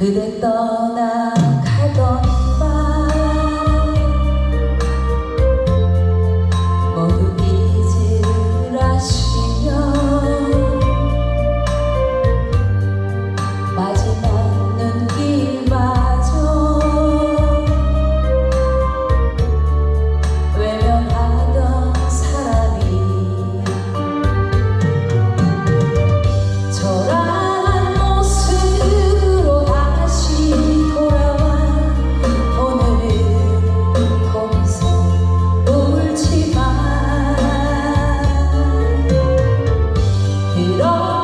그대 떠나 너.